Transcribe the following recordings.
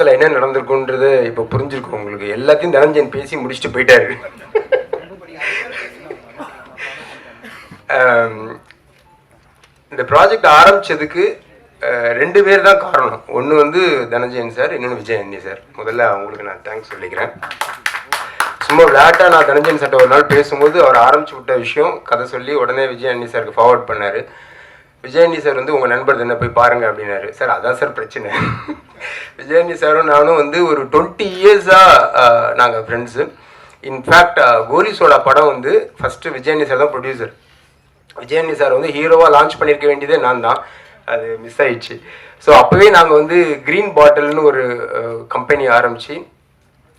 படத்தில் என்ன நடந்திருக்குன்றது இப்போ புரிஞ்சிருக்கும் உங்களுக்கு. எல்லாத்தையும் தனஞ்சன் பேசி முடிச்சுட்டு போயிட்டாரு. இந்த ப்ராஜெக்ட் ஆரம்பிச்சதுக்கு ரெண்டு பேர் தான் காரணம். ஒன்று வந்து தனஞ்சயன் சார் இன்னொன்று விஜய் அண்ணி சார். முதல்ல அவங்களுக்கு நான் தேங்க்ஸ் சொல்லிக்கிறேன். சும்மா விளையாட்டாக நான் தனஞ்சயன் சார்ட்ட ஒரு நாள் பேசும்போது அவர் ஆரம்பிச்சு விட்ட விஷயம் கதை சொல்லி உடனே விஜய் அண்ணி சாருக்கு ஃபார்வர்ட் பண்ணார். விஜயண்டி சார் வந்து உங்கள் நண்பர் தானே போய் பாருங்க அப்படின்னாரு. சார் அதான் சார் பிரச்சனை. விஜயண்டி சாரும் நானும் வந்து ஒரு டுவெண்ட்டி இயர்ஸாக நாங்கள் ஃப்ரெண்ட்ஸு இன்ஃபேக்ட் கோலி படம் வந்து ஃபஸ்ட்டு விஜயண்டி சார் தான் ப்ரொடியூசர் விஜயண்டி சார் வந்து ஹீரோவாக லான்ச் பண்ணியிருக்க வேண்டியதே நான் தான். அது மிஸ் ஆயிடுச்சு. ஸோ அப்போவே நாங்கள் வந்து க்ரீன் பாட்டில்னு ஒரு கம்பெனி ஆரம்பித்து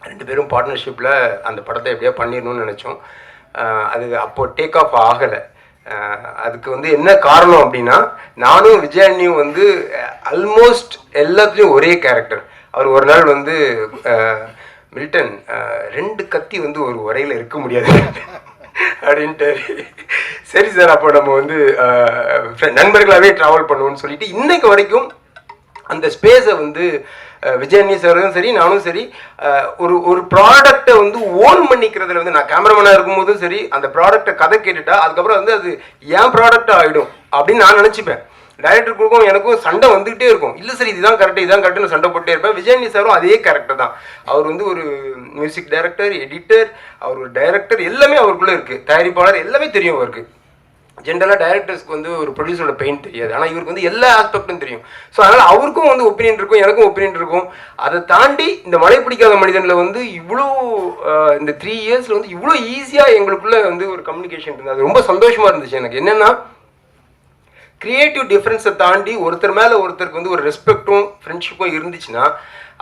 ரெண்டு பேரும் பார்ட்னர்ஷிப்பில் அந்த படத்தை எப்படியா பண்ணிடணும்னு நினச்சோம். அது அப்போது டேக் ஆஃப் ஆகலை. அதுக்கு வந்து என்ன காரணம் அப்படின்னா நானும் விஜயண்ணியும் வந்து ஆல்மோஸ்ட் எல்லாத்துலேயும் ஒரே கேரக்டர் அவர் ஒரு நாள் வந்து மில்டன் ரெண்டு கத்தி வந்து ஒரு உரையில் இருக்க முடியாது அப்படின்ட்டு. சரி சார் அப்போ நம்ம வந்து நண்பர்களாகவே ட்ராவல் பண்ணுவோம்னு சொல்லிட்டு இன்னைக்கு வரைக்கும் அந்த ஸ்பேஸை வந்து விஜயண்ணி சாரும் சரி நானும் சரி. ஒரு ஒரு ப்ராடக்டை வந்து ஓன் பண்ணிக்கிறதுல வந்து நான் கேமராமேனாக இருக்கும்போதும் சரி அந்த ப்ராடக்ட்டை கதை கேட்டுட்டா அதுக்கப்புறம் வந்து அது ஏன் ப்ராடக்டாக ஆகிடும் அப்படின்னு நான் நினச்சிப்பேன். டைரக்டருக்கும் எனக்கும் சண்டை வந்துகிட்டே இருக்கும். இல்லை சரி இதுதான் கரெக்ட் இதுதான் கரெக்ட்னு சண்டை போட்டே இருப்பேன். விஜயண்ணி சாரும் அதே கேரக்டர் தான். அவர் வந்து ஒரு மியூசிக் டைரக்டர் எடிட்டர் அவர் ஒரு டைரக்டர் எல்லாமே அவருக்குள்ளே இருக்குது தயாரிப்பாளர் எல்லாமே தெரியும் அவருக்கு. ஜென்ரலாக டைரக்டர்ஸ்க்கு வந்து ஒரு ப்ரொடியூசரோட பெயின் தெரியாது. ஆனால் இவருக்கு வந்து எல்லா ஆஸ்பெக்டும் தெரியும். ஸோ அதனால் அவருக்கும் வந்து ஒப்பீனியன் இருக்கும் எனக்கும் ஒப்பீனியன் இருக்கும். அதை தாண்டி இந்த மழை பிடிக்காத மனிதனில் வந்து இவ்வளோ இந்த த்ரீ இயர்ஸில் வந்து இவ்வளோ ஈஸியாக எங்களுக்குள்ளே வந்து ஒரு கம்யூனிகேஷன் இருந்தது. அது ரொம்ப சந்தோஷமாக இருந்துச்சு எனக்கு. என்னென்னா க்ரியேட்டிவ் டிஃப்ரென்ஸை தாண்டி ஒருத்தர் மேலே ஒருத்தருக்கு வந்து ஒரு ரெஸ்பெக்ட்டும் ஃப்ரெண்ட்ஷிப்பும் இருந்துச்சுன்னா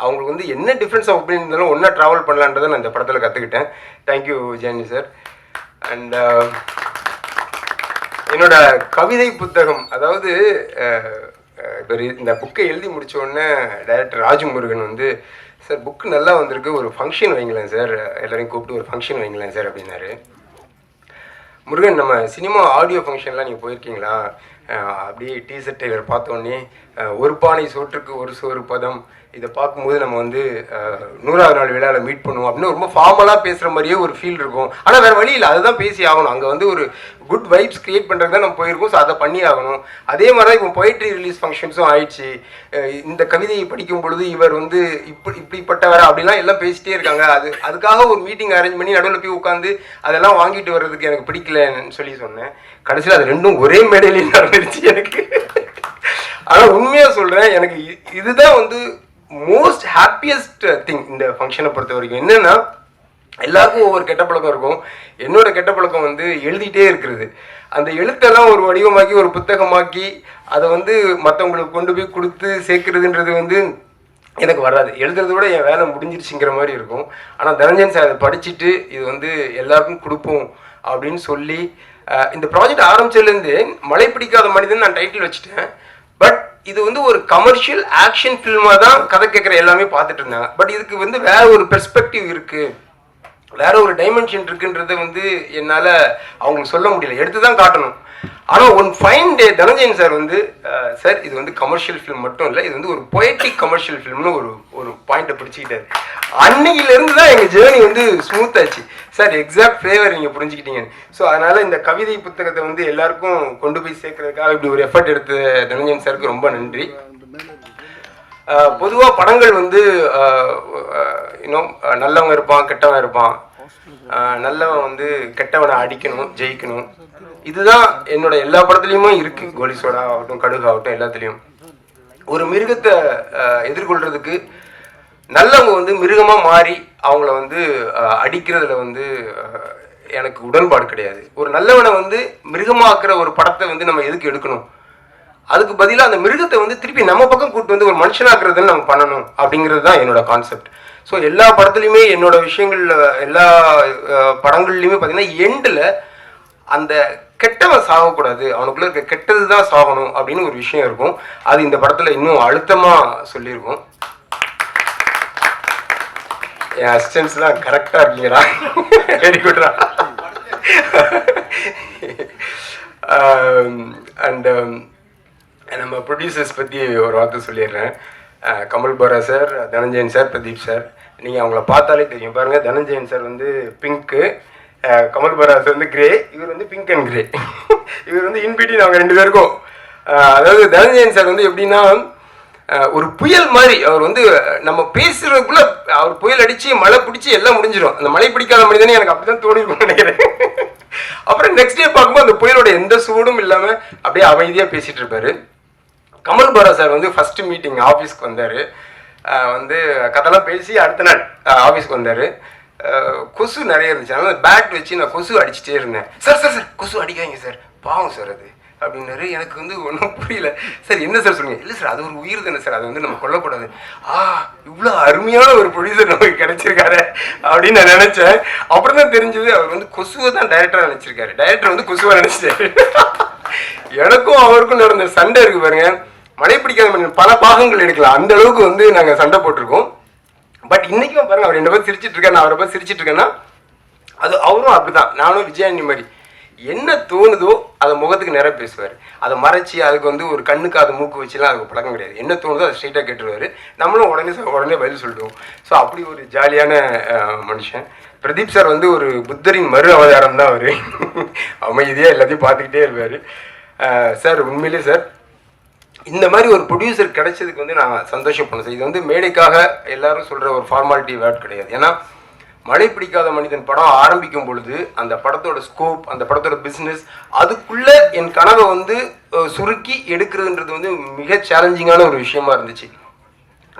அவங்களுக்கு வந்து என்ன டிஃப்ரென்ஸ் ஆஃப் ஒப்பீனியன் இருந்தாலும் ஒன்றா ட்ராவல் பண்ணலான்றதை நான் இந்த படத்தில் கற்றுக்கிட்டேன் தேங்க்யூ ஜேனி சார் அண்ட் என்னோட கவிதை புத்தகம் அதாவது இந்த புக்கை எழுதி முடிச்ச உடனே டைரக்டர் ராஜமுருகன் வந்து சார் புக்கு நல்லா வந்திருக்கு ஒரு ஃபங்க்ஷன் வைங்களேன் சார் எல்லாரையும் கூப்பிட்டு ஒரு ஃபங்க்ஷன் வைங்களேன் சார் அப்படின்னாரு. முருகன் நம்ம சினிமா ஆடியோ ஃபங்க்ஷன்லாம் நீங்கள் போயிருக்கீங்களா? அப்படியே டீசர்ட் டெய்லர் பார்த்தோன்னே ஒரு பானை சோற்றுக்கு ஒரு சோறு பதம் இதை பார்க்கும்போது நம்ம வந்து நூறாவது நாள் விழாவில் மீட் பண்ணுவோம் அப்படின்னு ரொம்ப ஃபார்மலாக பேசுகிற மாதிரியே ஒரு ஃபீல் இருக்கும். ஆனால் வேறு வழி இல்லை. அதுதான் பேசி ஆகணும். அங்கே வந்து ஒரு குட் வைப்ஸ் க்ரியேட் பண்ணுறது தான் நம்ம போயிருக்கோம். ஸோ அதை பண்ணி ஆகணும். அதே மாதிரி தான் இப்போ பொயிட்ரி ரிலீஸ் ஃபங்க்ஷன்ஸும் ஆயிடுச்சு. இந்த கவிதையை படிக்கும் பொழுது இவர் வந்து இப்படி இப்படிப்பட்டவர் அப்படிலாம் எல்லாம் பேசிட்டே இருக்காங்க. அது அதுக்காக ஒரு மீட்டிங் அரேஞ்ச் பண்ணி நடுவில் போய் உட்காந்து அதெல்லாம் வாங்கிட்டு வர்றதுக்கு எனக்கு பிடிக்கலன்னு சொல்லி சொன்னேன். கடைசியில் அது ரெண்டும் ஒரே மேடையிலேயே நடந்துருச்சு எனக்கு. ஆனால் உண்மையாக சொல்கிறேன் எனக்கு இதுதான் வந்து மோஸ்ட் ஹாப்பியஸ்ட் திங் இந்த ஃபங்க்ஷனை பொறுத்த வரைக்கும். என்னென்னா எல்லாருக்கும் ஒவ்வொரு கெட்ட பழக்கம் இருக்கும். என்னோட கெட்ட பழக்கம் வந்து எழுதிட்டே இருக்கிறது. அந்த எழுத்தெல்லாம் ஒரு வடிவமாக்கி ஒரு புத்தகமாக்கி அதை வந்து மற்றவங்களுக்கு கொண்டு போய் கொடுத்து சேர்க்கறதுன்றது வந்து எனக்கு வராது. எழுதுறத விட என் வேலை முடிஞ்சிருச்சுங்கிற மாதிரி இருக்கும். ஆனால் தனஞ்சன் சார் அதை படிச்சுட்டு இது வந்து எல்லாருக்கும் கொடுப்போம் அப்படின்னு சொல்லி இந்த ப்ராஜெக்ட் ஆரம்பிச்சதுலேருந்து மழை பிடிக்காத மனிதன் நான் டைட்டில் வச்சுட்டேன். பட் இது வந்து ஒரு கமர்ஷியல் ஆக்ஷன் ஃபில்மாக தான் கதை கேட்குற எல்லாமே பார்த்துட்டு இருந்தாங்க. பட் இதுக்கு வந்து வேற ஒரு பெர்ஸ்பெக்டிவ் இருக்குது வேற ஒரு டைமென்ஷன் இருக்குன்றதை வந்து என்னால் அவங்களுக்கு சொல்ல முடியல. எடுத்து தான் காட்டணும். ஆனால் one fine day Dhananjayan sir வந்து சார் இது வந்து கமர்ஷியல் ஃபிலிம் மட்டும் இல்லை இது வந்து ஒரு பொயட்டிக் கமர்ஷியல் ஃபிலிம்னு ஒரு ஒரு பாயிண்ட்டை பிடிச்சிக்கிட்டாரு. அன்னையிலேருந்து தான் எங்கள் ஜேர்னி வந்து ஸ்மூத் ஆச்சு. சார் எக்ஸாக்ட் ஃப்ளேவர் நீங்கள் புரிஞ்சுக்கிட்டீங்க ஸோ அதனால் இந்த கவிதை புத்தகத்தை வந்து எல்லாருக்கும் கொண்டு போய் சேர்க்கறதுக்காக இப்படி ஒரு எஃபர்ட் எடுத்த தனஞ்சயன் சாருக்கு ரொம்ப நன்றி. பொதுவாக படங்கள் வந்து இன்னும் நல்லவங்க இருப்பான் கெட்டவன் இருப்பான். நல்லவன் வந்து கெட்டவனை அடிக்கணும் ஜெயிக்கணும். இதுதான் என்னோட எல்லா படத்துலையுமே இருக்கு. கோலிசோடா ஆகட்டும் கடுகு ஆகட்டும் எல்லாத்துலேயும். ஒரு மிருகத்தை எதிர்கொள்றதுக்கு நல்லவங்க வந்து மிருகமாக மாறி அவங்கள வந்து அடிக்கிறதுல வந்து எனக்கு உடன்பாடு கிடையாது. ஒரு நல்லவனை வந்து மிருகமாக்குற ஒரு படத்தை வந்து நம்ம எதுக்கு எடுக்கணும்? அதுக்கு பதிலாக அந்த மிருகத்தை வந்து திருப்பி நம்ம பக்கம் கூட்டு வந்து ஒரு மனுஷனாக்குறதுன்னு நம்ம பண்ணணும் அப்படிங்கிறது தான் என்னோட கான்செப்ட் ஸோ எல்லா படத்துலையுமே என்னோட விஷயங்கள்ல எல்லா படங்கள்லையுமே பார்த்தீங்கன்னா எண்டில் அந்த கெட்டவன் சாகக்கூடாது. அவனுக்குள்ள இருக்க கெட்டது தான் சாகணும் அப்படின்னு ஒரு விஷயம் இருக்கும். அது இந்த படத்தில் இன்னும் அழுத்தமாக சொல்லியிருக்கும். என் அசிஸ்டன்ஸ்லாம் கரெக்டாக இருக்கீங்களா வெரி குட்ரா அண்ட் நம்ம ப்ரொடியூசர்ஸ் பற்றி ஒரு வார்த்தை சொல்லிடுறேன். Kamal Bohra sir Dhananjayan sir Pradeep sir. நீங்கள் அவங்கள பார்த்தாலே தெரியும். பாருங்கள் தனஞ்சயன் சார் வந்து பிங்க்கு கமல் போரா சார் வந்து கிரே இவர் வந்து பிங்க் அண்ட் கிரே இவர் வந்து இன்பிட்டி அவங்க ரெண்டு பேருக்கும். அதாவது தனஞ்சயன் சார் வந்து எப்படின்னா ஒரு புயல் மாதிரி. அவர் வந்து நம்ம பேசுறதுக்குள்ள அவர் புயல் அடிச்சு மழை பிடிச்சி எல்லாம் முடிஞ்சிடும் அந்த மழை பிடிக்காத மனிதனே எனக்கு அப்படிதான் தான் இருக்கும்னு நினைக்கிறேன். அப்புறம் நெக்ஸ்ட் டே பார்க்கும்போது அந்த புயலோட எந்த சூடும் இல்லாமல் அப்படியே அமைதியாக பேசிட்டு இருப்பாரு. கமல் பாரா சார் வந்து ஃபஸ்ட்டு மீட்டிங் ஆஃபீஸ்க்கு வந்தார். வந்து கதெல்லாம் பேசி அடுத்த நாள் ஆஃபீஸ்க்கு வந்தார். கொசு நிறைய இருந்துச்சு. அதனால் பேட் வச்சு நான் கொசு அடிச்சுட்டே இருந்தேன். சார் சார் சார் கொசு அடிக்காதீங்க சார். பாவம் சார் அது. அப்படின்னாரு. எனக்கு வந்து ஒன்றும் புரியல. சார் என்ன சார் சொல்லுங்க இல்லை சார் அது ஒரு உயிர் தானே சார். அதை வந்து நம்ம கொல்லக்கூடாது. ஆ இவ்வளோ அருமையான ஒரு ப்ரொடியூசர் நமக்கு கிடைச்சிருக்காரு அப்படின்னு நான் நினச்சேன். அப்புறம் தான் தெரிஞ்சது அவர் வந்து கொசுவை தான் டைரக்டராக நினச்சிருக்காரு. டைரக்டர் வந்து கொசுவை நினச்சிட்டாரு. எனக்கும் அவருக்கும் நடந்த சண்டை இருக்கு பாருங்க. மழை பிடிக்காத பல பாகங்கள் எடுக்கலாம். அந்த அளவுக்கு வந்து நாங்கள் சண்டை போட்டிருக்கோம். பட் இன்னைக்கும் பாருங்க அவர் ரெண்டு பேரும் சிரிச்சிட்டு இருக்கேன் நான் அவரை பார்த்து சிரிச்சிட்டு இருக்கேன்னா அது அவரும் அப்படிதான் நானும் விஜயாண்டி மாதிரி. என்ன தோணுதோ அதை முகத்துக்கு நிறைய பேசுவார். அதை மறைச்சி அதுக்கு வந்து ஒரு கண்ணுக்கு அது மூக்கு வச்சுலாம் அதுக்கு பழக்கம் கிடையாது. என்ன தோணுதோ அதை ஸ்ட்ரைட்டாக கேட்டுருவார். நம்மளும் உடனே உடனே பதில் சொல்லிடுவோம். ஸோ அப்படி ஒரு ஜாலியான மனுஷன். பிரதீப் சார் வந்து ஒரு புத்தரின் மறு அவதாரம் தான் அவர். அமைதியாக எல்லாத்தையும் பார்த்துக்கிட்டே இருப்பார். சார் உண்மையிலே சார் இந்த மாதிரி ஒரு ப்ரொடியூசர் கிடைச்சதுக்கு வந்து நான் சந்தோஷப்படணும் சார். இது வந்து மேடைக்காக எல்லாரும் சொல்கிற ஒரு ஃபார்மாலிட்டி வேர்ட் கிடையாது. ஏன்னா மழை பிடிக்காத மனிதன் படம் ஆரம்பிக்கும் பொழுது அந்த படத்தோட ஸ்கோப் அந்த படத்தோட பிஸ்னஸ் அதுக்குள்ள என் கனவை வந்து சுருக்கி எடுக்கிறதுன்றது வந்து மிக சேலஞ்சிங்கான ஒரு விஷயமா இருந்துச்சு.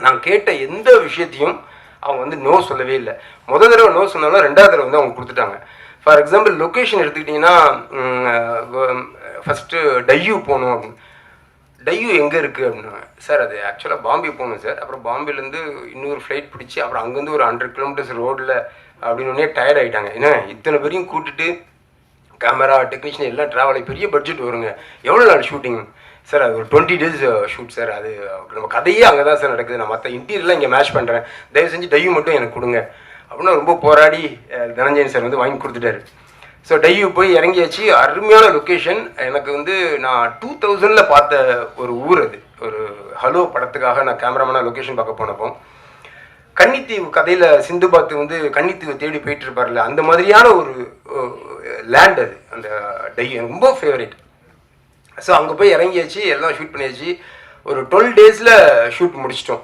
நான் கேட்ட எந்த விஷயத்தையும் அவங்க வந்து நோ சொல்லவே இல்லை. முத தடவை நோ சொன்னாலும் ரெண்டாவது தடவை வந்து அவங்க கொடுத்துட்டாங்க. ஃபார் எக்ஸாம்பிள் லொக்கேஷன் எடுத்துக்கிட்டிங்கன்னா ஃபஸ்ட்டு டையூ போகணும் அப்படின்னு. டையூ எங்கே இருக்குது அப்படின்னா சார் அது ஆக்சுவலாக பாம்பே போகணும் சார். அப்புறம் பாம்பேலேருந்து இன்னொரு ஃப்ளைட் பிடிச்சி அப்புறம் அங்கேருந்து ஒரு ஹண்ட்ரட் கிலோமீட்டர்ஸ் ரோட்டில் அப்படின்னு டயர்ட் ஆகிட்டாங்க என்ன இத்தனை பேரையும் கூட்டிட்டு கேமரா டெக்னீஷியன் எல்லாம் ட்ராவல் பெரிய பட்ஜெட் வருங்க. எவ்வளோ நாள் ஷூட்டிங் சார் அது ஒரு டுவெண்ட்டி டேஸ் ஷூட் சார். அது நம்ம கதையே அங்கே தான் சார் நடக்குது. நான் மற்ற இன்டீரியர்லாம் இங்கே மேட்ச் பண்ணுறேன் தயவு செஞ்சு டையூ மட்டும் எனக்கு கொடுங்க. அப்படின்னா ரொம்ப போராடி தனஞ்சயன் சார் வந்து வாங்கி கொடுத்துட்டாரு. ஸோ டையூ போய் இறங்கியாச்சு. அருமையான லொக்கேஷன் எனக்கு வந்து நான் டூ தௌசண்டில் பார்த்த ஒரு ஊர் அது. ஒரு ஹலோ படத்துக்காக நான் கேமராமேனாக லொக்கேஷன் பார்க்க போனப்போ கன்னித்தீவு சிந்து பார்த்து வந்து கன்னித்தீவை தேடி போயிட்டு இருப்பார்ல அந்த மாதிரியான ஒரு லேண்ட் அது. அந்த டை ரொம்ப ஃபேவரேட் ஸோ அங்கே போய் இறங்கியாச்சு. எல்லாம் ஷூட் பண்ணியாச்சு. ஒரு டுவெல் டேஸில் ஷூட் முடிச்சிட்டோம்.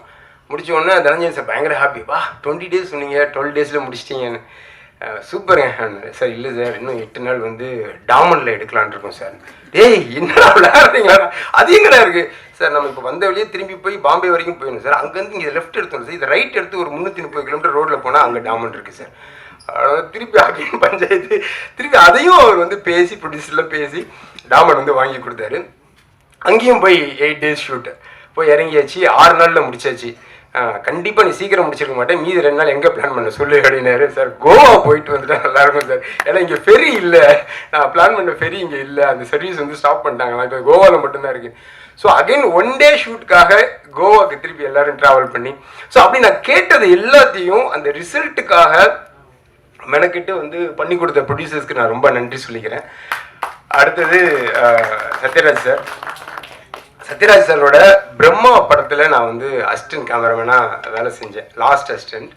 முடிச்ச உடனே தனஞ்சயன் சார் பயங்கர ஹாப்பி வா டுவெண்ட்டி டேஸ் சொன்னீங்க. டுவெல் டேஸில் முடிச்சிட்டீங்கன்னு. சூப்பருங்க சார்? இல்லை சார் இன்னும் எட்டு நாள் வந்து டாமனில் எடுக்கலான்னு இருக்கோம் சார். ஏய் என்னடா விளையாடுறீங்களா? அது எங்கடா இருக்குது சார் நம்ம இப்போ வந்த வழியே திரும்பி போய் பாம்பே வரைக்கும் போயிடணும் சார். அங்கேருந்து இங்கே லெஃப்ட் எடுத்தோம் சார். இது ரைட் எடுத்து ஒரு முந்நூற்றி முப்பது கிலோமீட்டர் ரோட்டில் போனால் அங்கே டாமன் இருக்குது சார். அதாவது திருப்பி அகைன் பஞ்சாயத்து. திருப்பி அதையும் அவர் வந்து பேசி ப்ரொடியூசரில் பேசி டாமன் வந்து வாங்கி கொடுத்தாரு. அங்கேயும் போய் எயிட் டேஸ் ஷூட்டு போய் இறங்கியாச்சு. ஆறு நாளில் முடிச்சாச்சு. கண்டிப்பாக நீ சீக்கிரம் முடிச்சிருக்க மாட்டேன். மீதி ரெண்டு நாள் எங்கே பிளான் பண்ண சொல்லு அப்படின்னாரு. சார் கோவா போயிட்டு வந்துட்டா நல்லா இருக்கும் சார். ஏன்னா இங்கே ஃபெரி இல்லை. நான் பிளான் பண்ண ஃபெரி இங்கே இல்லை. அந்த சர்வீஸ் வந்து ஸ்டாப் பண்ணிட்டாங்களா? இப்போ கோவாவில் மட்டும்தான் இருக்குது ஸோ அகைன் ஒன் டே ஷூட்டுக்காக கோவாக்கு திருப்பி எல்லாரும் ட்ராவல் பண்ணி. ஸோ அப்படி நான் கேட்டது எல்லாத்தையும் அந்த ரிசல்ட்டுக்காக மெனக்கிட்டு வந்து பண்ணி கொடுத்த ப்ரொடியூசர்ஸ்க்கு நான் ரொம்ப நன்றி சொல்லிக்கிறேன். அடுத்தது சத்யராஜ் சார். சத்யராஜ் சாரோட பிரம்மா படத்தில் நான் வந்து அசிஸ்டன்ட் கேமராமேனாக வேலை செஞ்சேன். லாஸ்ட் அசிஸ்டன்ட்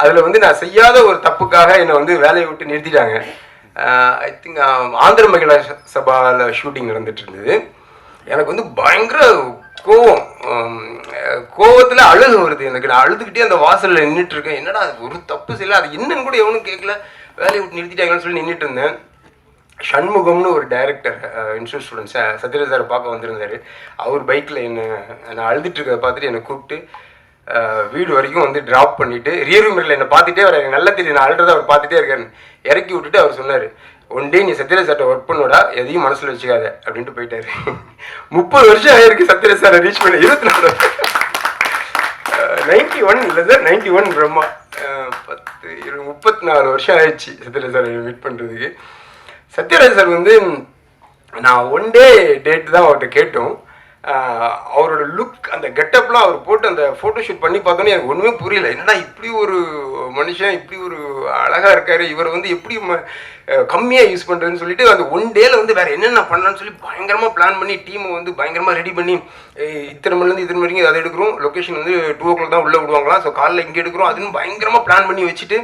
அதில் வந்து நான் செய்யாத ஒரு தப்புக்காக என்னை வந்து வேலையை விட்டு நிறுத்திட்டாங்க. ஐ திங்க் ஆந்திர மகிழா சபாவில் ஷூட்டிங் நடந்துட்டு இருந்தது. எனக்கு வந்து பயங்கர கோவம். கோவத்தில் அழுகு வருது எனக்கு. நான் அழுதுகிட்டே அந்த வாசலில் நின்றுட்டு இருக்கேன். என்னடா அது ஒரு தப்பு செய்யல. அது என்னன்னு கூட எவனும் கேட்கல வேலையை விட்டு நிறுத்திட்டாங்கன்னு சொல்லி நின்றுட்டு இருந்தேன். சண்முகம்னு ஒரு director institute student Sathyaraj sir பார்க்க வந்திருந்தார். அவர் பைக்கில் என்ன நான் அழுதுட்டு இருக்கிறத பார்த்துட்டு என்னை கூப்பிட்டு வீடு வரைக்கும் வந்து ட்ராப் பண்ணிட்டு ரியர் மிரரில் என்னை பார்த்துட்டே வர எனக்கு நல்லா தெரியும் நான் அழுறத அவர் பார்த்துட்டே இருக்காரு இறக்கி விட்டுட்டு அவர் சொன்னார் ஒன் டே நீ சத்யராஜ் சார்ட்ட ஒர்க் பண்ணோடா எதையும் மனசில் வச்சுக்காத அப்படின்ட்டு போயிட்டாரு. முப்பது வருஷம் ஆயிருக்கு சத்யராஜ் சாரை ரீச் பண்ண இருபத்தி நாலு நைன்டி ஒன் இல்லை சார் நைன்டி ஒன் பிரம்மா பத்து முப்பத்தி நாலு வருஷம் ஆயிடுச்சு சத்யராஜ் மீட் பண்ணுறதுக்கு சத்யராஜ் சார் வந்து நான் ஒன் டே டேட் தான் அவர்கிட்ட கேட்டோம். அவரோட லுக் அந்த கெட்டப்லாம் அவர் போட்டு அந்த ஃபோட்டோ ஷூட் பண்ணி பார்த்தோன்னே எனக்கு ஒன்றுமே புரியல. என்னடா இப்படி ஒரு மனுஷன் இப்படி ஒரு அழகாக இருக்கார் இவர் வந்து எப்படி ம- யூஸ் பண்ணுறதுன்னு சொல்லிட்டு அந்த ஒன் டேல வந்து வேறு என்னென்ன பண்ணலான்னு சொல்லி பயங்கரமாக பிளான் பண்ணி டீமை வந்து பயங்கரமாக ரெடி பண்ணி இத்தனை மணிலேருந்து இத்தனை வரைக்கும் அதை எடுக்கிறோம். லொக்கேஷன் வந்து டூ ஓ கிளாக் தான் உள்ளே விடுவாங்களா? ஸோ காலைல இங்கே எடுக்கிறோம். அதுன்னு பயங்கரமாக பிளான் பண்ணி வச்சுட்டு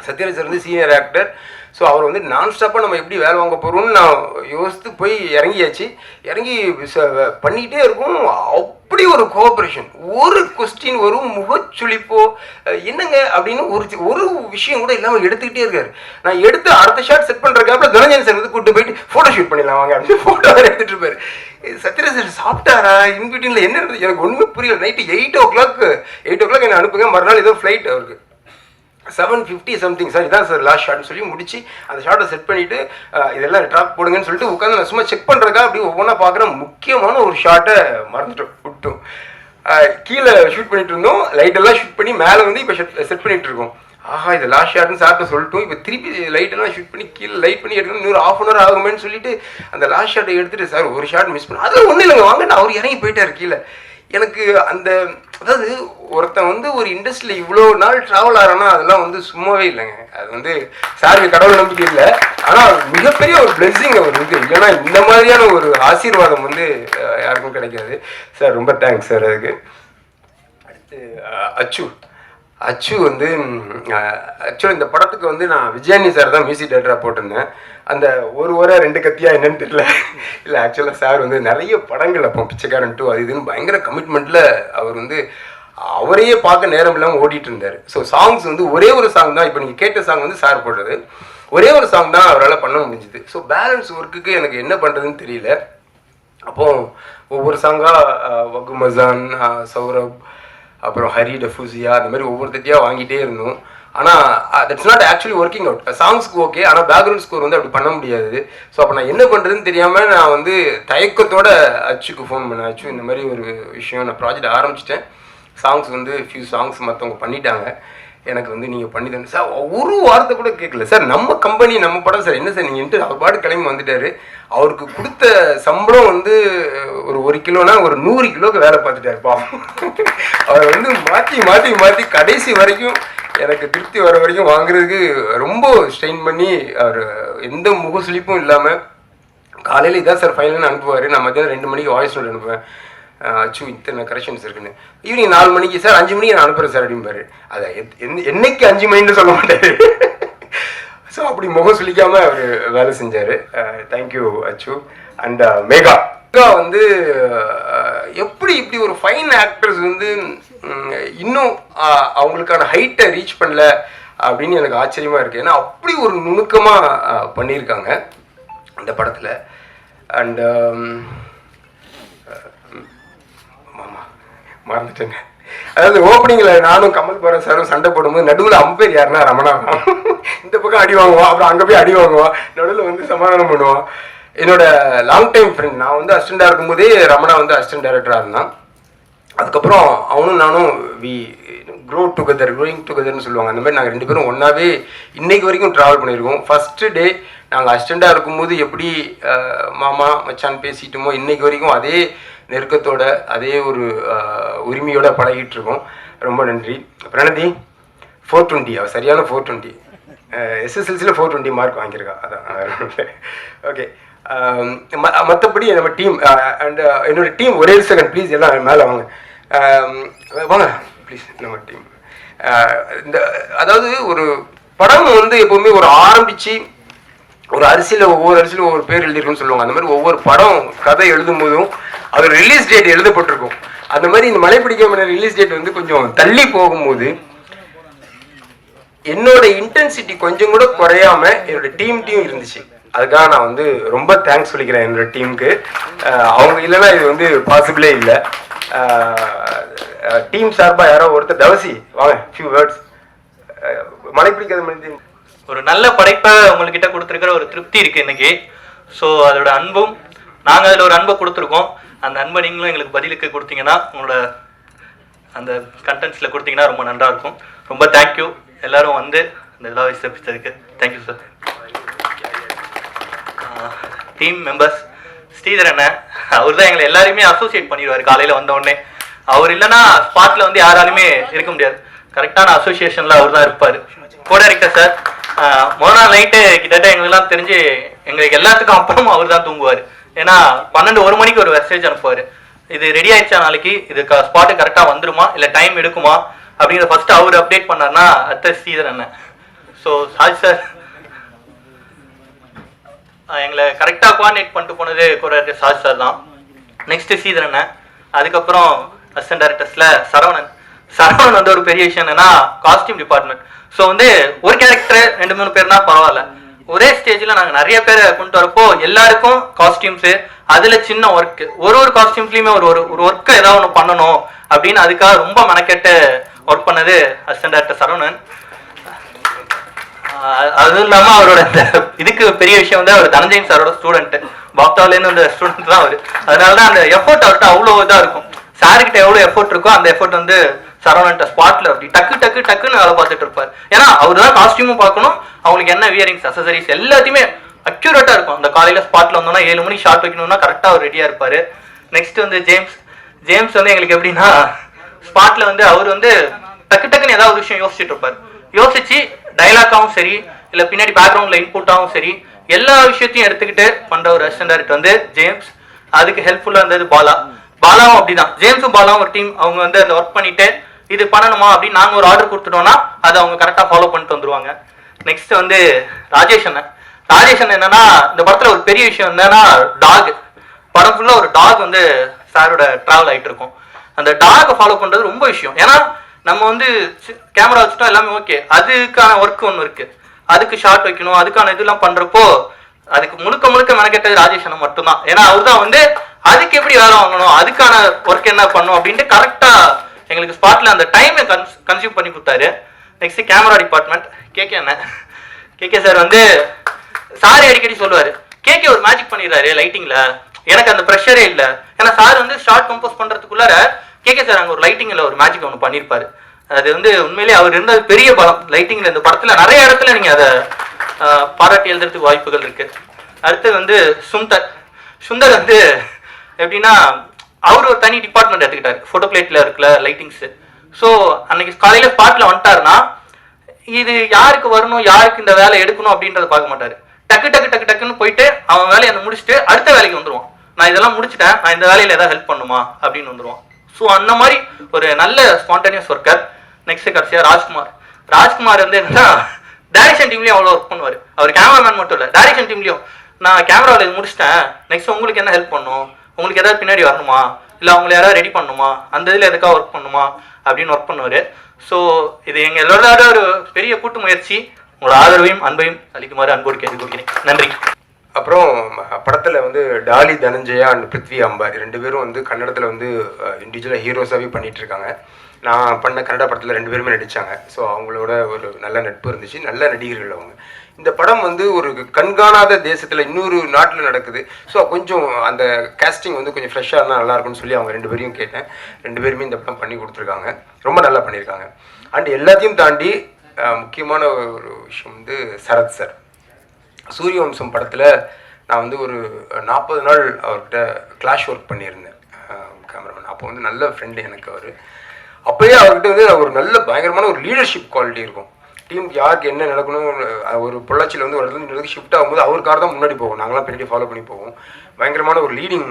சத்யராஜ் சார் வந்து சீனியர் ஆக்டர் ஸோ அவர் வந்து நான் ஸ்டாப்பாக நம்ம எப்படி வேலை வாங்க போகிறோம்னு நான் யோசித்து போய் இறங்கியாச்சு. இறங்கி ச- பண்ணிக்கிட்டே இருக்கும். அப்படி ஒரு கோஆப்ரேஷன் ஒரு கொஸ்டின் ஒரு முகச்சுளிப்போ என்னங்க அப்படின்னு ஒரு ஒரு விஷயம் கூட இல்லாமல் எடுத்துக்கிட்டே இருக்காரு. நான் எடுத்து அடுத்த ஷாட் செட் பண்ணுற தனஞ்சன் சார் வந்து கூட்டு போயிட்டு ஃபோட்டோ ஷூட் பண்ணிடலாம் வாங்க அப்படின்னு ஃபோட்டோ வேறு எடுத்துகிட்டு இருப்பாரு. சத்யராஜ் சார் சாப்பிட்டாரா? இன்பிட்வீனில் என்ன நடந்தது எனக்கு ஒன்றுமே புரியல. Night eight o'clock eight o'clock என்னை அனுப்புங்க. மறுநாள் ஏதோ ஃப்ளைட் அவருக்கு. செவன் ஃபிஃப்டி சம்திங் சார் இதான் சார் லாஸ்ட் ஷாட்னு சொல்லி முடிச்சு அந்த ஷாட்டை செட் பண்ணிட்டு இதெல்லாம் ட்ராப் போடுங்கன்னு சொல்லிட்டு உட்காந்து நான் சும்மா செக் பண்ணுறக்கா அப்படி ஒவ்வொன்றா பார்க்குறேன். முக்கியமான ஒரு ஷாட்டை மறந்துட்டோம் விட்டோம். கீழே ஷூட் பண்ணிட்டு இருந்தோம். லைட்டெல்லாம் ஷூட் பண்ணி மேலே வந்து இப்போ செட் பண்ணிட்டு இருக்கோம். ஆஹா இது லாஸ்ட் ஷாட்னு சார்ட்ட சொல்லிட்டோம். இப்போ திருப்பி லைட்டெல்லாம் ஷூட் பண்ணி கீழே லைட் பண்ணி எடுக்கணும். இன்னொரு ஆஃப் அன் ஹவர் ஆகுமேன்னு சொல்லிட்டு அந்த லாஸ்ட் ஷாட்டை எடுத்துட்டு சார் ஒரு ஷாட் மிஸ் பண்ண அதில் ஒன்றும் இல்லைங்க. வாங்க நான் அவர் இறங்கி போயிட்டார் கீழே. எனக்கு அந்த அதாவது ஒருத்தன் வந்து ஒரு இண்டஸ்ட்ரியில் இவ்வளோ நாள் ட்ராவல் ஆகிறானா அதெல்லாம் வந்து சும்மாவே இல்லைங்க. அது வந்து சாருக்கு கடவுள் நம்பிக்கை இல்லை. ஆனால் மிகப்பெரிய ஒரு பிளெஸிங் அவர் இருக்கு இல்லைன்னா இந்த மாதிரியான ஒரு ஆசீர்வாதம் வந்து யாருக்கும் கிடைக்காது. சார் ரொம்ப தேங்க்ஸ் சார் அதுக்கு. அடுத்து அச்சு. அச்சு வந்து ஆக்சுவலாக இந்த படத்துக்கு வந்து நான் விஜயானி சார் தான் மியூசிக் டேரக்டராக போட்டிருந்தேன். அந்த ஒரு வர ரெண்டு கத்தியா என்னன்னு தெரியல. இல்லை ஆக்சுவலாக சார் வந்து நிறைய படங்கள் அப்போ பிச்சைக்காரன் டூ அது இதுன்னு பயங்கர கமிட்மெண்ட்டில் அவர் வந்து அவரையே பார்க்க நேரம் இல்லாமல் ஓடிட்டு இருந்தார். ஸோ சாங்ஸ் வந்து ஒரே ஒரு சாங் தான். இப்போ நீங்கள் கேட்ட சாங் வந்து சார் போடுறது ஒரே ஒரு சாங் தான் அவரால் பண்ண முடிஞ்சுது. ஸோ பேலன்ஸ் ஒர்க்குக்கு எனக்கு என்ன பண்ணுறதுன்னு தெரியல. அப்போ ஒவ்வொரு சாங்காக வகு மசான் சௌரப் அப்புறம் ஹரி டஃபூசியா அந்த மாதிரி ஒவ்வொருத்தையாக வாங்கிட்டே இருந்தோம். ஆனால் that's not actually working out சாங்ஸ்க்கு okay ஆனால் பேக்ரவுண்ட் ஸ்கோர் வந்து அப்படி பண்ண முடியாது. ஸோ அப்போ நான் என்ன பண்ணுறதுன்னு தெரியாமல் நான் வந்து தயக்கத்தோட அச்சுக்கு ஃபோன் பண்ணேன். அச்சு இந்த மாதிரி ஒரு விஷயம் நான் ப்ராஜெக்ட் ஆரம்பிச்சிட்டேன். சாங்ஸ் வந்து ஃபியூ சாங்ஸ் மற்றவங்க பண்ணிட்டாங்க. எனக்கு வந்து நீங்கள் பண்ணி தரணும் சார் ஒரு வார்த்தை கூட கேட்கல சார் நம்ம கம்பெனி நம்ம படம் சார் என்ன சார் நீங்கள் அவர் பாட்டு கிளம்பி வந்துட்டாரு. அவருக்கு கொடுத்த சம்பளம் வந்து ஒரு ஒரு கிலோனா ஒரு நூறு கிலோக்கு வேலை பார்த்துட்டாரு பாவம். அவர் வந்து மாற்றி மாற்றி மாற்றி கடைசி வரைக்கும் எனக்கு திருப்தி வர வரைக்கும் வாங்குறதுக்கு ரொம்ப ஸ்ட்ரெயின் பண்ணி அவர் எந்த முகசுளிப்பும் இல்லாமல் காலையில் இதான் சார் ஃபைனல்னு அனுப்புவார். நான் மத்தியானம் ரெண்டு மணிக்கு வாய்ஸ் நோட் அனுப்புவேன். அச்சு இத்தனை கரெக்ஷன்ஸ் இருக்குன்னு ஈவினிங் நாலு மணிக்கு சார் அஞ்சு மணிக்கு நான் அனுப்புகிறேன் சார் அப்படிம்பாரு. அதை எத்- எந்த- என்னைக்கு அஞ்சு மணின்னு சொல்ல மாட்டாரு. ஸோ அப்படி முகம் சுளிக்காம அவர் வேலை செஞ்சார். தேங்க்யூ அச்சு. அண்ட் மேகா. மேகா வந்து எப்படி இப்படி ஒரு ஃபைன் ஆக்டர்ஸ் வந்து இன்னும் அவங்களுக்கான ஹைட்டை ரீச் பண்ணல அப்படின்னு எனக்கு ஆச்சரியமாக இருக்குது ஏன்னா அப்படி ஒரு நுணுக்கமாக பண்ணியிருக்காங்க இந்த படத்தில். அண்ட் மாமா மறந்துட்டேங்க. அதாவது ஓப்பனிங்ல நானும் கமல் பாரத் சாரும் சண்டை போடும்போது நடுவில் அம்பேர் யாருன்னா ரமணா. இந்த பக்கம் அடி வாங்குவான் அப்புறம் அங்கே போய் அடி வாங்குவான் நடுவில் வந்து சமாதானம் பண்ணுவான் என்னோட லாங் டைம் ஃப்ரெண்ட் நான் வந்து அசிஸ்டண்டாக இருக்கும்போதே ரமணா வந்து அசிஸ்டன்ட் டைரக்டராக இருந்தான். அதுக்கப்புறம் அவனும் நானும் வி க்ரோ டுகெதர் க்ரோயிங் டுகெதர்னு சொல்லுவாங்க. அந்த மாதிரி நாங்கள் ரெண்டு பேரும் ஒன்றாவே இன்னைக்கு வரைக்கும் ட்ராவல் பண்ணியிருக்கோம். ஃபஸ்ட்டு டே நாங்கள் அசிஸ்டண்ட்டாக இருக்கும்போது எப்படி மாமா மச்சான் பேசிட்டோமோ இன்னைக்கு வரைக்கும் அதே நெருக்கத்தோட அதே ஒரு உரிமையோட பழகிட்டு இருக்கோம் ரொம்ப நன்றி. பிரணதி ஃபோர் டுவெண்ட்டி அவள் சரியான ஃபோர் டுவெண்ட்டி எஸ்எஸ்எல்சியில் ஃபோர் டுவெண்ட்டி மார்க் வாங்கியிருக்கா. அதான் ஓகே. மற்றபடி நம்ம டீம் அண்ட் என்னோட டீம் ஒரே செகண்ட் ப்ளீஸ் எல்லாம் மேலே வாங்க. வாங்க ப்ளீஸ் நம்ம டீம் இந்த அதாவது ஒரு படம் வந்து எப்பவுமே ஒரு ஆரம்பித்து ஒரு அரிசியில் ஒவ்வொரு அரிசியில் ஒவ்வொரு பேர் எழுதிருக்குன்னு சொல்லுவாங்க. அந்த மாதிரி ஒவ்வொரு படம் கதை எழுதும் போதும் அது ரிலீஸ் டேட் எழுதப்பட்டிருக்கும். அந்த மாதிரி இந்த மலை பிடிக்காம ரிலீஸ் டேட் வந்து கொஞ்சம் தள்ளி போகும்போது என்னோட இன்டென்சிட்டி கொஞ்சம் கூட குறையாம என்னோட டீம் டீம் இருந்துச்சு. அதுக்காக நான் வந்து ரொம்ப தேங்க்ஸ் சொல்லிக்கிறேன் என்னோட டீமுக்கு அவங்க இல்லைன்னா இது வந்து பாசிபிளே இல்லை. டீம் சார்பாக யாரோ ஒருத்தர் தவசி வாங்க ஃபியூ வேர்ட்ஸ் மலை பிடிக்காத மனிதன். ஒரு நல்ல படைப்பை உங்கள்கிட்ட கொடுத்துருக்கிற ஒரு திருப்தி இருக்குது இன்னைக்கு. ஸோ அதோட அன்பும் நாங்கள் அதில் ஒரு அன்பை கொடுத்துருக்கோம். அந்த அன்பை நீங்களும் எங்களுக்கு பதிலுக்கு கொடுத்தீங்கன்னா உங்களோட அந்த கண்டென்ட்ஸில் கொடுத்தீங்கன்னா ரொம்ப நல்லா இருக்கும் ரொம்ப தேங்க்யூ எல்லாரும் வந்து இந்த விழாவை சிறப்பித்ததுக்கு thank you sir team members Sridhar அண்ணன் அவர் தான் எங்களை எல்லாருமே அசோசியேட் பண்ணிடுவார் காலையில் வந்த அவர் இல்லைன்னா ஸ்பாட்டில் வந்து யாராலுமே இருக்க முடியாது. கரெக்டான அசோசியேஷனில் அவர் தான் இருப்பார். கூட இருக்க சார் மொதல் நாள் நைட்டு கிட்டத்தட்ட எங்களுக்கெல்லாம் தெரிஞ்சு எங்களுக்கு எல்லாத்துக்கும் அப்புறம் அவர் தான் தூங்குவார். ஏன்னா பன்னெண்டு ஒரு மணிக்கு ஒரு மெசேஜ் அனுப்புவார். இது ரெடி ஆயிடுச்சா நாளைக்கு? இது ஸ்பாட்டு கரெக்டாக வந்துருமா? இல்லை டைம் எடுக்குமா? அப்படிங்கிறத ஃபர்ஸ்ட் அவர் அப்டேட் பண்ணார்னா அத்த ஸ்ரீதர் அண்ணன் ஸோ சாரி சார் எங்களை கரெக்டாக கோஆர்டினேட் பண்ணிட்டு போனது கூட சாஜ் சார் தான். நெக்ஸ்ட் சீதர் அண்ணன் அதுக்கப்புறம் அசிஸ்டன்ட் டேரக்டர்ஸில் சரவணன். சரவணன் வந்து ஒரு பெரிய விஷயம் என்னன்னா காஸ்டியூம் டிபார்ட்மெண்ட் ஸோ வந்து ஒரு கேரக்டர் ரெண்டு மூணு பேர்னா பரவாயில்ல. ஒரே ஸ்டேஜில் நாங்கள் நிறைய பேரை கொண்டு வரப்போ எல்லாருக்கும் காஸ்டியூம்ஸு அதில் சின்ன ஒர்க்கு ஒரு ஒரு காஸ்டியூம்ஸ்லையுமே ஒரு ஒரு ஒரு ஒர்க்கை ஏதாவது ஒன்று பண்ணணும் அப்படின்னு அதுக்காக ரொம்ப மெனக்கெட்டு ஒர்க் பண்ணது அசிஸ்டன்ட் டேரக்டர் சரவணன். அதுவும் இல்லாமல் அவரோட இந்த இதுக்கு பெரிய விஷயம் வந்து அவர் தனஞ்சயன் சாரோட ஸ்டூடெண்ட் பாப்தாலேருந்து அந்த ஸ்டூடெண்ட் தான் அவர். அதனால தான் அந்த எஃபோர்ட் அவர்கிட்ட அவ்வளோ இதாக இருக்கும். சார்கிட்ட எவ்வளோ எஃபோர்ட் இருக்கோ அந்த எஃபோர்ட் வந்து சரவணன்ட்ட ஸ்பாட்ல அப்படி டக்கு டக்கு டக்குன்னு வேலை பார்த்துட்டு இருப்பார். ஏன்னா அவர் தான் காஸ்டியூமும் பார்க்கணும் அவங்களுக்கு என்ன வியரிங்ஸ் அசசரிஸ் எல்லாத்தையுமே அக்யூரேட்டாக இருக்கும். அந்த காலையில் ஸ்பாட்ல வந்தோம்னா ஏழு மணிக்கு ஷார்ட் வைக்கணும்னா கரெக்டாக அவர் ரெடியாக இருப்பார். நெக்ஸ்ட் வந்து ஜேம்ஸ் ஜேம்ஸ் வந்து எங்களுக்கு எப்படின்னா ஸ்பாட்ல வந்து அவர் வந்து டக்கு டக்குன்னு ஏதாவது ஒரு விஷயம் யோசிச்சுட்டு இருப்பார். யோசிச்சு டைலாக்காகவும் சரி இல்லை பின்னாடி பேக்ரவுண்ட்ல இன்புட்டாகவும் சரி எல்லா விஷயத்தையும் எடுத்துக்கிட்டு பண்ற ஒரு அசிஸ்டன்ட் வந்து ஜேம்ஸ் அதுக்கு ஹெல்ப்ஃபுல்லாக இருந்தது பாலா. பாலாவும் அப்படிதான். ஜேம்ஸும் பாலாவும் ஒரு டீம் அவங்க வந்து அந்த ஒர்க் பண்ணிட்டு இது பண்ணணுமா அப்படின்னு நாங்க ஒரு ஆர்டர் கொடுத்துட்டோம்னா அதை அவங்க கரெக்டா ஃபாலோ பண்ணிட்டு வந்துருவாங்க. நெக்ஸ்ட் வந்து ராஜேஷ் அண்ணன். ராஜேஷ் அண்ணன் என்னன்னா இந்த படத்துல ஒரு பெரிய விஷயம் என்னன்னா டாக் படம் ஃபுல்லா ஒரு டாக் வந்து சாரோட டிராவல் ஆயிட்டு இருக்கும். அந்த டாகை ஃபாலோ பண்றது ரொம்ப விஷயம். ஏன்னா நம்ம வந்து கேமரா வச்சுட்டோம் எல்லாமே ஓகே அதுக்கான ஒர்க் ஒன்று இருக்கு. அதுக்கு ஷார்ட் வைக்கணும் அதுக்கான இதெல்லாம் பண்றப்போ அதுக்கு முழுக்க முழுக்க மெனக்கெட்டது ராஜேஷ் அண்ணன் மட்டும்தான். ஏன்னா அவர் தான் வந்து அதுக்கு எப்படி வேலை வாங்கணும் அதுக்கான ஒர்க் என்ன பண்ணும் அப்படின்ட்டு கரெக்டா எங்களுக்கு ஸ்பாட்டில் அந்த டைமை கன்சியூம் பண்ணி கொடுத்தாரு. நெக்ஸ்ட் கேமரா டிபார்ட்மெண்ட் கேகே அண்ணன் கேகே சார் வந்து சாரி அடிக்கடி சொல்லுவாரு. கேகே ஒரு மேஜிக் பண்ணிடுறாரு லைட்டிங்கில் எனக்கு அந்த ப்ரெஷரே இல்லை. ஏன்னா சார் வந்து ஷார்ட் கம்போஸ் பண்றதுக்குள்ளார கேகே சார் அங்கே ஒரு லைட்டிங்கில் ஒரு மேஜிக் ஒன்று பண்ணியிருப்பார் அது வந்து உண்மையிலேயே அவர் இருந்தது பெரிய பலம். லைட்டிங்கில் இந்த படத்தில் நிறைய இடத்துல நீங்கள் அதை பாராட்டி எழுதுறதுக்கு வாய்ப்புகள் இருக்குது அடுத்து வந்து சுந்தர். சுந்தர் வந்து எப்படின்னா அவர் ஒரு தனி டிபார்ட்மெண்ட் எடுத்துக்கிட்டாரு. ஃபோட்டோ பிளேட்ல இருக்கல லைட்டிங்ஸ் ஸோ அன்னைக்கு காலையில ஸ்பாட்ல வந்துட்டாருன்னா இது யாருக்கு வரணும் யாருக்கு இந்த வேலை எடுக்கணும் அப்படின்றத பார்க்க மாட்டாரு. டக்கு டக்கு டக்கு டக்குன்னு போயிட்டு அவன் வேலையை அந்த முடிச்சுட்டு அடுத்த வேலைக்கு வந்துருவான். நான் இதெல்லாம் முடிச்சிட்டேன் நான் இந்த வேலையில ஏதாவது ஹெல்ப் பண்ணுமா அப்படின்னு வந்துருவான். ஸோ அந்த மாதிரி ஒரு நல்ல ஸ்பான்டேனியஸ் ஒர்க்கர் நெக்ஸ்ட் கடைசியா ராஜ்குமார். ராஜ்குமார் வந்து என்னன்னா டைரக்ஷன் டீம்லயும் அவ்வளோ ஒர்க் பண்ணுவார். அவர் கேமராமேன் மட்டும் இல்லை டைரக்ஷன் டீம்லயும் நான் கேமராவில் இது முடிச்சிட்டேன் நெக்ஸ்ட் உங்களுக்கு என்ன ஹெல்ப் பண்ணும்? உங்களுக்கு எதாவது பின்னாடி வரணுமா? இல்லை அவங்கள யாராவது ரெடி பண்ணணுமா? அந்த இதில் எதுக்காக ஒர்க் பண்ணுமா? அப்படின்னு ஒர்க் பண்ணுவார். ஸோ இது எங்கள் எல்லோரோட ஒரு பெரிய கூட்டு முயற்சி. உங்களோட ஆதரவையும் அன்பையும் அளிக்குமாறு அன்போடு கேட்டுக்கொள்கிறேன். நன்றி. அப்புறம் படத்தில் வந்து டாலி தனஞ்சயா அண்ட் பிருத்வி அம்பார் ரெண்டு பேரும் வந்து கன்னடத்தில் வந்து இண்டிவிஜுவலாக ஹீரோஸாகவே பண்ணிட்டு இருக்காங்க நான் பண்ண கன்னட படத்தில் ரெண்டு பேருமே நடித்தாங்க ஸோ அவங்களோட ஒரு நல்ல நட்பு இருந்துச்சு. நல்ல நடிகர்கள் அவங்க. இந்த படம் வந்து ஒரு கண்காணாத தேசத்தில் இன்னொரு நாட்டில் நடக்குது. ஸோ கொஞ்சம் அந்த கேஸ்டிங் வந்து கொஞ்சம் ஃப்ரெஷ்ஷாக இருந்தால் நல்லா இருக்கும்னு சொல்லி அவங்க ரெண்டு பேரையும் கேட்டேன். ரெண்டு பேருமே இந்த படம் பண்ணி கொடுத்துருக்காங்க. ரொம்ப நல்லா பண்ணியிருக்காங்க. அண்ட் எல்லாத்தையும் தாண்டி முக்கியமான ஒரு விஷயம் வந்து சரத் சார் சூரிய வம்சம் படத்தில் நான் வந்து ஒரு நாற்பது நாள் அவர்கிட்ட கிளாஷ் ஒர்க் பண்ணியிருந்தேன். கேமராமேன் அப்போ வந்து நல்ல ஃப்ரெண்டு எனக்கு அவர். அப்போயே அவர்கிட்ட வந்து ஒரு நல்ல பயங்கரமான ஒரு லீடர்ஷிப் குவாலிட்டி இருக்கும். டீமுக்கு யாருக்கு என்ன நடக்கணும் ஒரு பொள்ளாச்சியில் வந்து ஒரு இடத்துல ஷிஃப்ட் ஆகும்போது அவருக்காக தான் முன்னாடி போவோம் நாங்களாம் பின்னாடி ஃபாலோ பண்ணி போவோம். பயங்கரமான ஒரு லீடிங்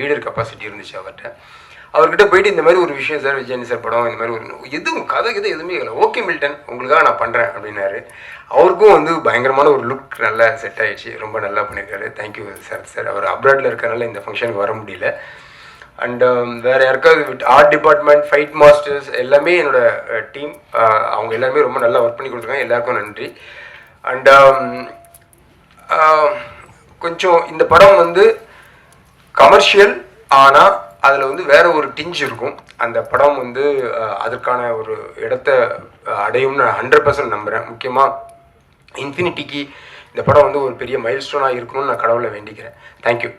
லீடர் கெப்பாசிட்டி இருந்துச்சு அவர்கிட்ட. அவர்கிட்ட போயிட்டு இந்த மாதிரி ஒரு விஷயம் சார் விஜயன் சார் படம் இந்த மாதிரி ஒரு எதுவும் கதை கதை எதுவுமே இல்லை. ஓகே மில்டன் உங்களுக்காக நான் பண்ணுறேன் அப்படின்னாரு. அவருக்கும் வந்து பயங்கரமான ஒரு லுக் நல்லா செட் ஆயிடுச்சு. ரொம்ப நல்லா பண்ணியிருக்காரு. தேங்க்யூ சார் சார் அவர் அப்ராடில் இருக்கிறனால இந்த ஃபங்க்ஷனுக்கு வர முடியல. அண்ட் um, வேறு யாருக்காவது ஆர்ட் டிபார்ட்மெண்ட் ஃபைட் மாஸ்டர்ஸ் எல்லாமே என்னோட டீம் அவங்க எல்லாருமே ரொம்ப நல்லா ஒர்க் பண்ணி கொடுத்துருக்காங்க. எல்லாருக்கும் நன்றி. Um, அண்ட் கொஞ்சம் இந்த படம் வந்து கமர்ஷியல் ஆனால் அதில் வந்து வேற ஒரு டிஞ்ச் இருக்கும். அந்த படம் வந்து அதற்கான ஒரு இடத்த அடையும்னு நான் ஹண்ட்ரட் பர்சன்ட் நம்புகிறேன் முக்கியமாக இன்ஃபினிட்டிக்கு இந்த படம் வந்து ஒரு பெரிய மைல்ஸ்டோனாக இருக்கணும்னு நான் கடவுளை வேண்டிக்கிறேன். தேங்க்யூ